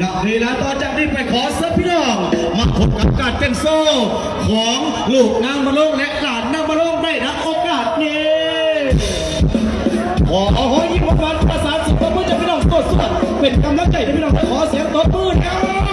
นักเวลาต่อจากนี้ไปขอเสิร์ฟพี่น้อง มาพบกับการเต้นโซ่ของลูกนางมาลงและหลานนางมาลงได้รับโอกาสนี้ขอโอ้โหยิ่งกว่าประสานสุขภาพจะพี่น้องสดสดเป็นกำลังใจให้พี่น้องขอเสียงตบมือครับ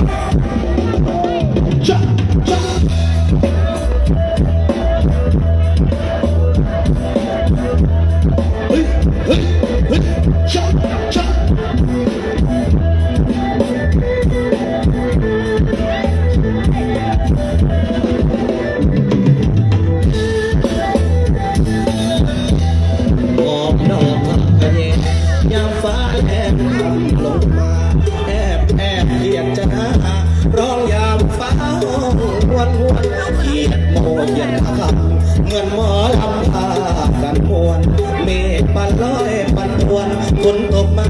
กันมวนเมฆปันลอยปันทวนฝนตกมา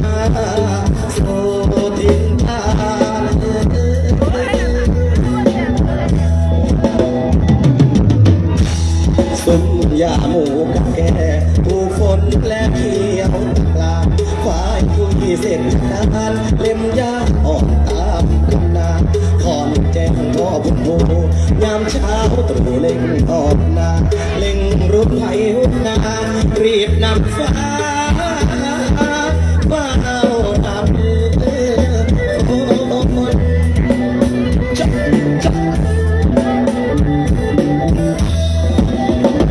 โมยามเช้าตรู่เล่งออกนาเล่งรุดไผ่หุนนารีบนำฟ้าฟ้าเอานำโอ้ยจับจับ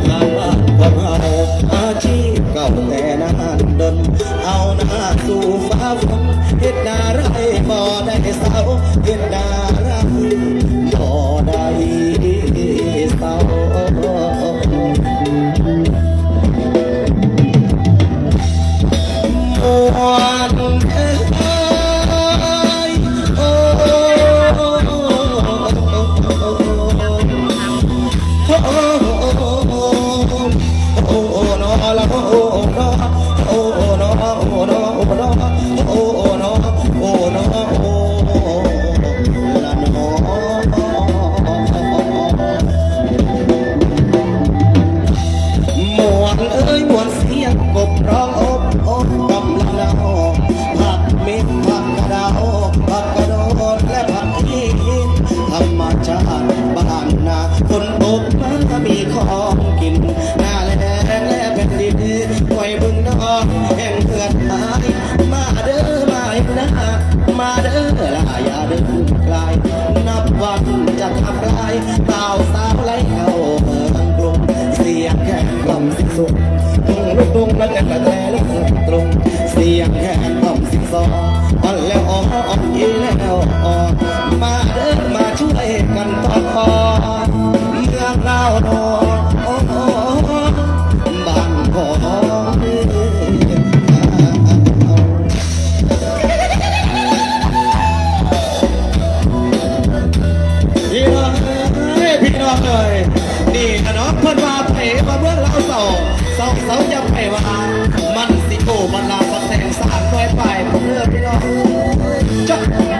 งานบ้านของเราอาชีพเก่าแต่นานดนเอาหน้าสู่ฟ้าฝนเฮ็ดนาไรบ่ได้เศร้าเฮ็ดนาไร อโอ้นอโอ้นอโอ้นอโอ้นอโอ้ละนอมวนเอ้ยมวนเสียงกบร้องอบอบกำลังนาผักเม็ดผักกระดาวผักกระโดดและผักอีนธรรมชาติบ้านนาคนตกมันก็มีของกิน กตุงแล้วแต่กระแตแล้วตรงเสียงแค่คำสิบสองอ่อนแล้วอ่อนอีแล้วอ่อน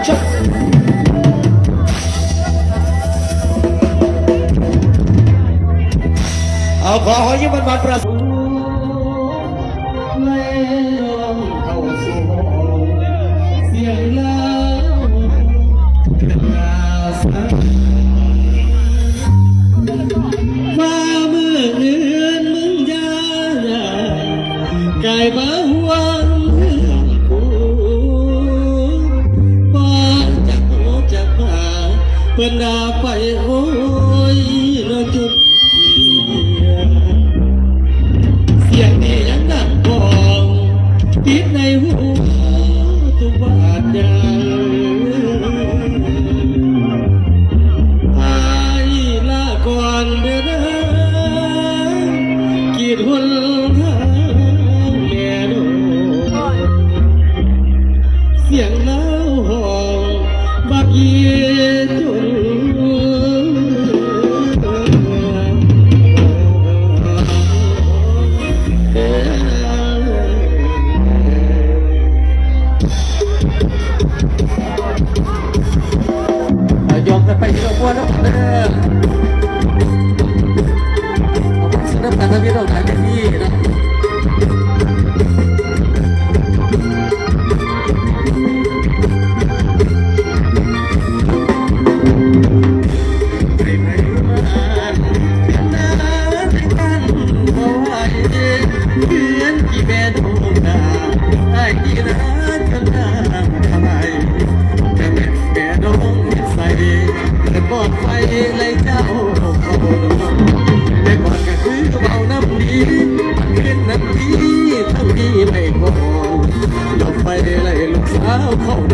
เอาขอหอยิ้มบันๆประสูไม่ลงเข้ เพื่อ ไปที่เราบ้วนแล้วเด้อสำหรับการทำวิดีโอถ่ายแบบนี้นะ เ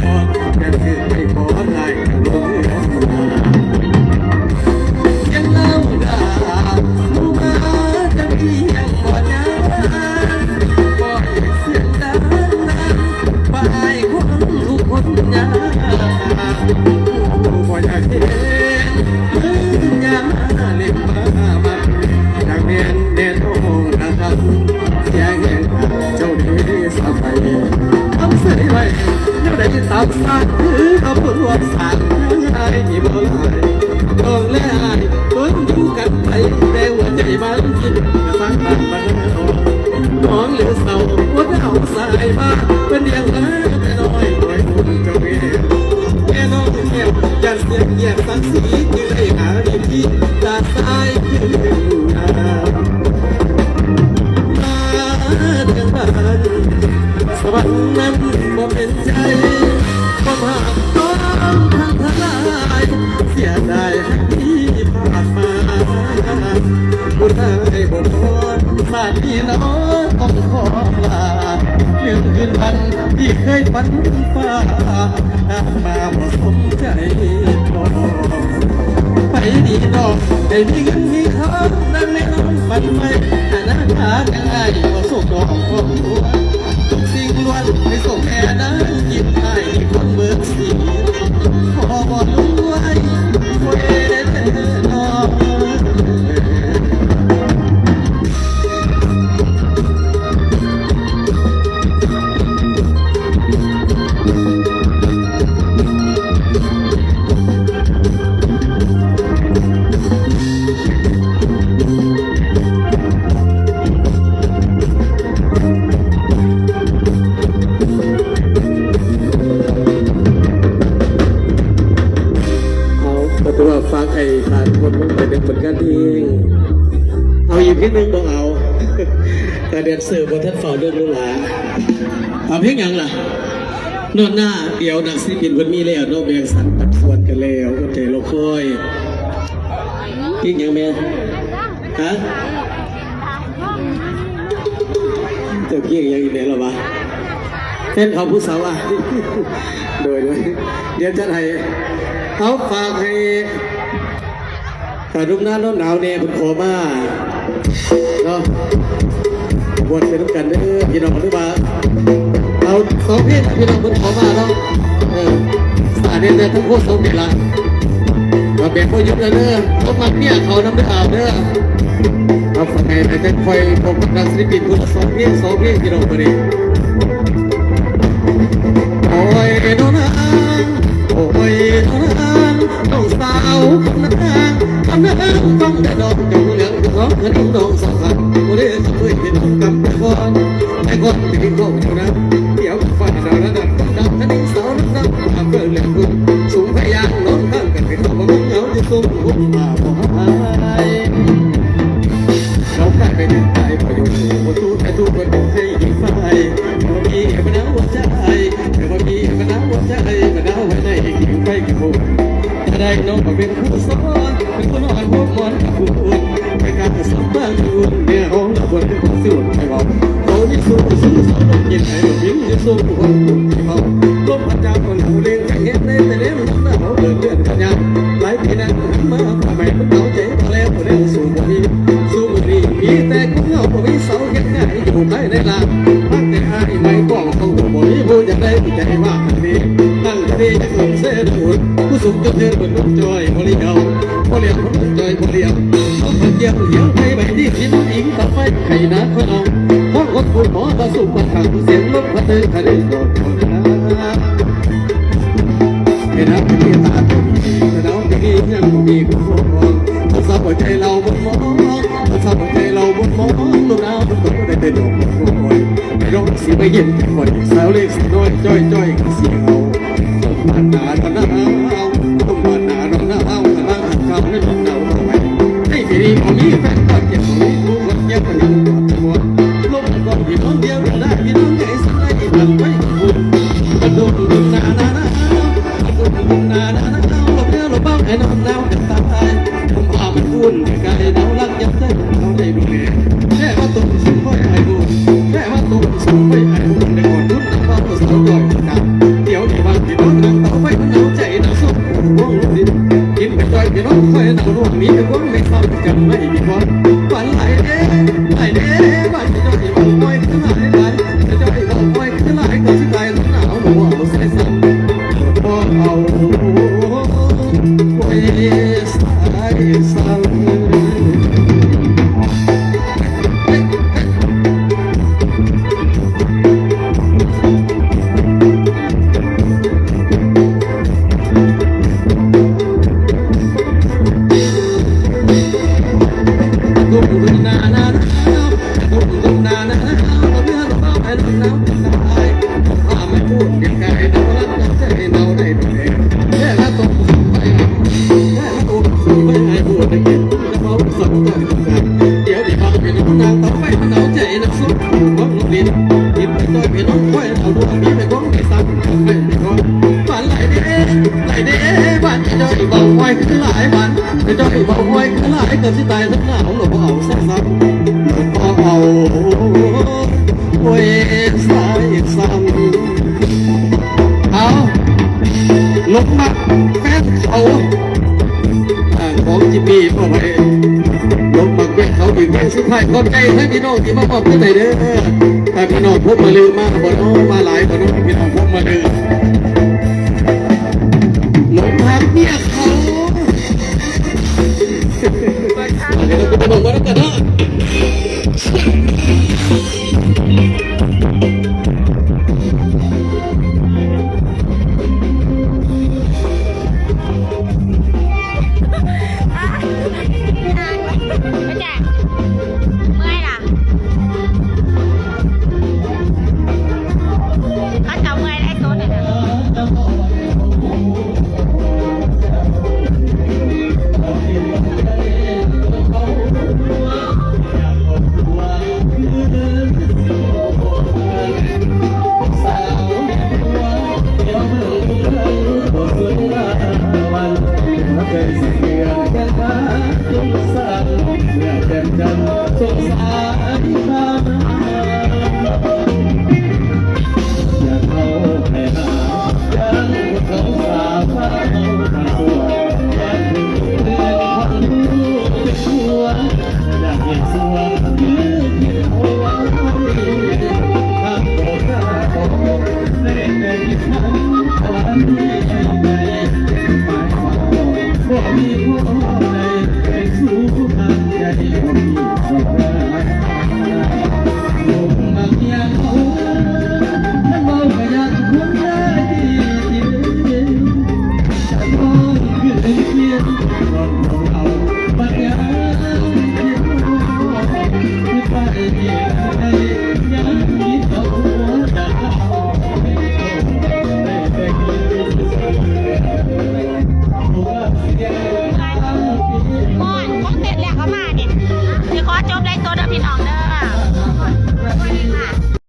น้องเหลือเศร้าวัดเอาสายมาเป็นอย่างนั้นแต่น้อยปล่อยคุณเจ้าเองแม่น้องแก้วอย่าเสียเกียรติสักสีจึงได้หาดีที่ตาสายขึ้นนามาเดือนบ้านสวรรค์นั้นบ่เป็นใจบ่มาต้องทางทลายเสียดายที่ผ่านมาบุญได้บ่พอมาที่น้อง พันที่เคยฝันฟ้ามาผสมใจพอไปดีดอกได้มีเงินมีทองนั่งในน้องฝันไปแต่หน้าตาง่ายก็ส่งดอกของตัวทุกสิ่งล้วนไม่ส่งแค่นั้น ดนเซอร์บนท่านฝ่าเรื่องลูกหลานเอาเพลงยังล่ะนอนหน้าเดี๋ยวนักศิลปินคนมีแล้วนอกแบงสันปัดส่วนกันแล้วก็ใจเราคอยเพลงยังแม่ฮะเจ้าเพลงยังอีกไหนหรอวะเต้นเขาผู้สาวอะโดยโดยเดี๋ยวจะให้เขาฝากให้ถ้ารุ่มหน้าร้อนหนาวเนี่ยคุณขอมาเนาะ บวชเป็นน้ำกันเด้อพี่น้องหรือว่าเอาสองเพศพี่น้องคุณขอมาเนาะเออสาเดียนเด้อทั้งโคตรสองเพศละมาแบ่งพ่อยุบแล้วเด้อต้องมาเนี่ยเขาน้ำเด้ออาบเด้อเอาฝากให้ไปจะคอยพบกับนักศิลปินคุณสองเพศสองเพศพี่น้องคนนี้โอ้ยน้องนางโอ้ยน้องนางน้องสาวคนนางทำนางฟังแต่ดอกจงเหลืองร้องเงินน้องสองพันโอ้ย เคยเห็นก เป็นคนสู้ไม่เบาเขายิ่งสู้สู้สอนยินให้เรายิ้มยิ่งสู้คนไม่เบาลมพัดจามคนผู้เลี้ยงใจเห็นในแต่เลี้ยงหน้าเขาเดินเลื่อนกันยังหลายปีนั้นมาทำไมมันเอาใจมาแล้วผู้เลี้ยงสู้บ่มีสู้บุรีมีแต่กุ้งเหงาบ่มีเสาเก็บง่ายอยู่ในในลานตั้งแต่อายไม่ป้องเขาบ่มีผู้อยากได้ใจว่าทันทีตั้งทีจะสมเสด็จหุ่นผู้สูงจนเดินบนลูกจอยบ่เลี้ยวบ่เลี้ยวคนจอยบ่เลี้ยวเอา เดียวเลี้ยวไปไปที่พินอิงต่อไปไข่นาขนมท้องคนผู้หมอมาสู่ปัญหาเสียงลมพัดเดินทะเลโดดนนะเห็นนะพี่ตาตัวดีแต่น้องพี่ยังมีคุณมองมันสาวหัวใจเราบนมองมันสาวหัวใจเราบนมองลูกน้ำมันก็ได้เป็นดอกบัวไอ้ร้องสีไม่เย็นหมดสาวเล็กสีน้อยจ้อยจ้อยเสียงเอาต้องมาหนาตอนหน้าเอา มีแฟนก็เก็บมีลูกเก็บคนอยู่ตัวลูกก็มีน้องเดียวก็ได้มีน้องใหญ่สลายอีกแบไม่คุ้มกันดูดูนานานาดูดูนานานเอาหลบเนื้อหลบบ้างไอ้น้ำน้ำกัตายผมพามันวุ่นไกลเดาลักยับเส้นเอาใจดูดีแค่ว่าตุ้มสูงไม่อ้บุญแค่ว่าต้มสูงไม่อ้บุญในวันรุ่นน้นว่าตัวสาวดอยกันเดี๋ยวเดี๋ยววันที่น้องนั่งเอาไปมันเอาใจน้ำส้มวงดินกินไปไกลเดี๋ยวคอยนั่งร่วงนี้ไปวงไม่ can make one. มักข้าเขาของจีบีพ่อไปลงมาแกเขาอีงแค่สุดท้ายขอใจให้พี่น้องที่มาบอกกันไปเด้อถ้าพี่น้องพบมาลืมมากบ่น้องมาหลายบ่น้องพี่น้องพบมาลืมลงพักเนี่ย